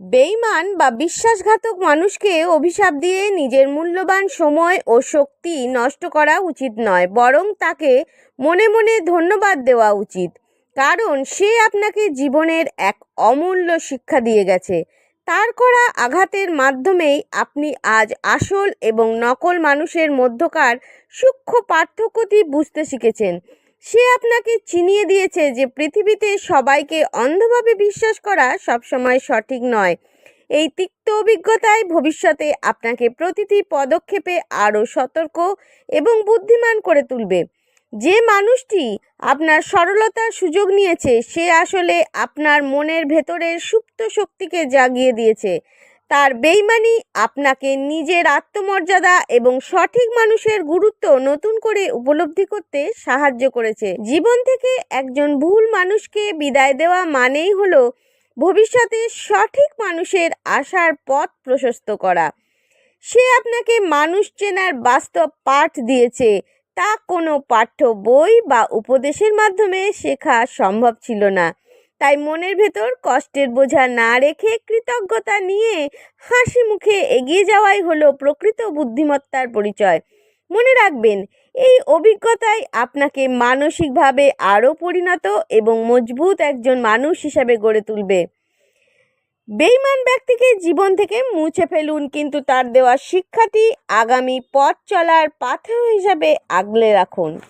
বেইমান বা বিশ্বাসঘাতক মানুষকে অভিশাপ দিয়ে নিজের মূল্যবান সময় ও শক্তি নষ্ট করা উচিত নয়, বরং তাকে মনে মনে ধন্যবাদ দেওয়া উচিত। কারণ সে আপনাকে জীবনের এক অমূল্য শিক্ষা দিয়ে গেছে। তার করা আঘাতের মাধ্যমেই আপনি আজ আসল এবং নকল মানুষের মধ্যকার সূক্ষ্ম পার্থক্যটি বুঝতে শিখেছেন। সে আপনাকে চিনিয়ে দিয়েছে যে পৃথিবীতে সবাইকে অন্ধভাবে বিশ্বাস করা সবসময় সঠিক নয়। এই তিক্ত অভিজ্ঞতায় ভবিষ্যতে আপনাকে প্রতিটি পদক্ষেপে আরও সতর্ক এবং বুদ্ধিমান করে তুলবে। যে মানুষটি আপনার সরলতার সুযোগ নিয়েছে, সে আসলে আপনার মনের ভেতরের সুপ্ত শক্তিকে জাগিয়ে দিয়েছে। তার বেইমানি আপনাকে নিজের আত্মমর্যাদা এবং সঠিক মানুষের গুরুত্ব নতুন করে উপলব্ধি করতে সাহায্য করেছে। জীবন থেকে একজন ভুল মানুষকে বিদায় দেওয়া মানেই হলো ভবিষ্যতে সঠিক মানুষের আসার পথ প্রশস্ত করা। সে আপনাকে মানুষ চেনার বাস্তব পাঠ দিয়েছে। তা কোনো পাঠ্য বই বা উপদেশের মাধ্যমে শেখা সম্ভব ছিল না। তাই মনের ভেতর কষ্টের বোঝা না রেখে কৃতজ্ঞতা নিয়ে হাসি মুখে এগিয়ে যাওয়াই হলো প্রকৃত বুদ্ধিমত্তার পরিচয়। মনে রাখবেন, এই অভিজ্ঞতাই আপনাকে মানসিকভাবে আরও পরিণত এবং মজবুত একজন মানুষ হিসাবে গড়ে তুলবে। বেইমান ব্যক্তিকে জীবন থেকে মুছে ফেলুন, কিন্তু তার দেওয়া শিক্ষাটি আগামী পথ চলার পাথেয় হিসাবে আগলে রাখুন।